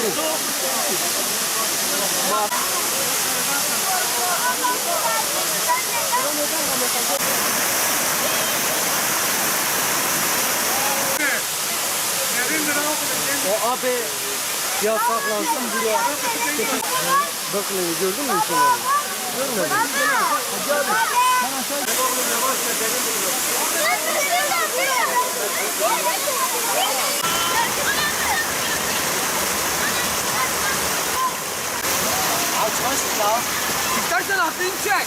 O abi yasaklansın buraya. Bakın gördün mü insanları? Görmedim. İstersen aklını çek.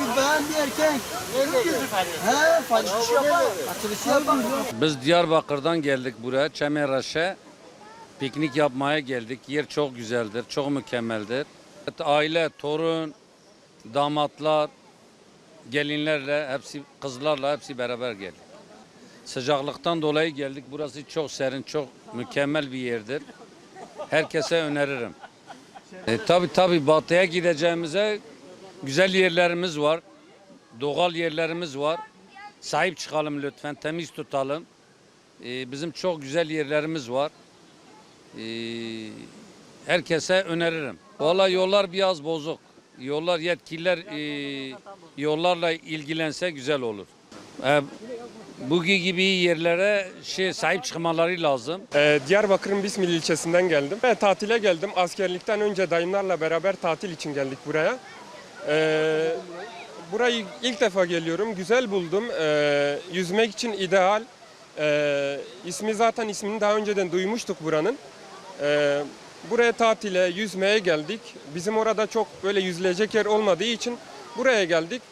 Bir beğen bir. He, faydalı yapar. Açılışı yapar. Biz Diyarbakır'dan geldik buraya Çemenraş'a. Piknik yapmaya geldik. Yer çok güzeldir, çok mükemmeldir. Aile, torun, damatlar, gelinlerle, hepsi kızlarla hepsi beraber geldik. Sıcaklıktan dolayı geldik. Burası çok serin, çok mükemmel bir yerdir. Herkese öneririm. E, tabii tabii batıya gideceğimize güzel yerlerimiz var. Doğal yerlerimiz var. Sahip çıkalım lütfen, temiz tutalım. Ee, bizim çok güzel yerlerimiz var. Ee, herkese öneririm. Valla yollar biraz bozuk. Yollar yetkililer e, yollarla ilgilense güzel olur. Ee, bugün gibi yerlere şey sahip çıkmaları lazım. Ee, Diyarbakır'ın Bismil ilçesinden geldim. Ve tatile geldim. Askerlikten önce dayımlarla beraber tatil için geldik buraya. Ee, burayı ilk defa geliyorum. Güzel buldum. Ee, yüzmek için ideal. Ee, ismi zaten ismini daha önceden duymuştuk buranın. Ee, buraya tatile, yüzmeye geldik. Bizim orada çok böyle yüzülecek yer olmadığı için buraya geldik.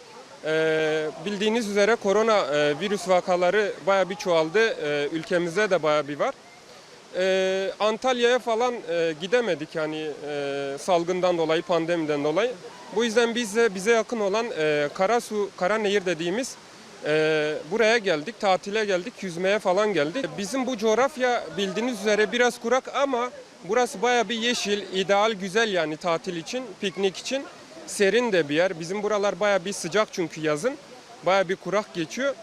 Ee, bildiğiniz üzere korona e, virüs vakaları baya bir çoğaldı. Ee, ülkemizde de baya bir var. Ee, Antalya'ya falan e, gidemedik yani e, salgından dolayı, pandemiden dolayı. Bu yüzden biz de bize yakın olan e, Karasu, Karanehir dediğimiz e, buraya geldik, tatile geldik, yüzmeye falan geldik. Bizim bu coğrafya bildiğiniz üzere biraz kurak ama burası baya bir yeşil, ideal, güzel yani tatil için, piknik için. Serin de bir yer. Bizim buralar baya bir sıcak çünkü yazın. Baya bir kurak geçiyor.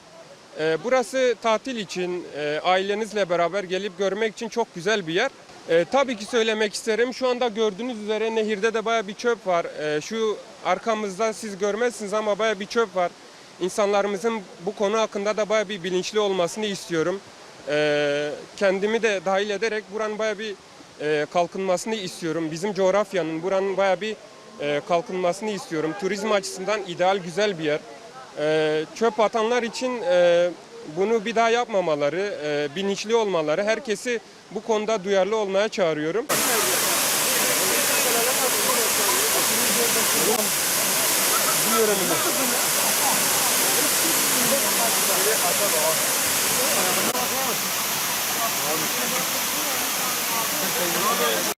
Ee, Burası tatil için, e, ailenizle beraber gelip görmek için çok güzel bir yer. Ee, tabii ki söylemek isterim. Şu anda gördüğünüz üzere nehirde de baya bir çöp var. Ee, şu arkamızda siz görmezsiniz ama baya bir çöp var. İnsanlarımızın bu konu hakkında da baya bir bilinçli olmasını istiyorum. Kendimi de dahil ederek buranın baya bir e, kalkınmasını istiyorum. Bizim coğrafyanın buranın baya bir e, kalkınmasını istiyorum. Turizm açısından ideal güzel bir yer. Ee, çöp atanlar için e, bunu bir daha yapmamaları, e, bilinçli olmaları, herkesi bu konuda duyarlı olmaya çağırıyorum.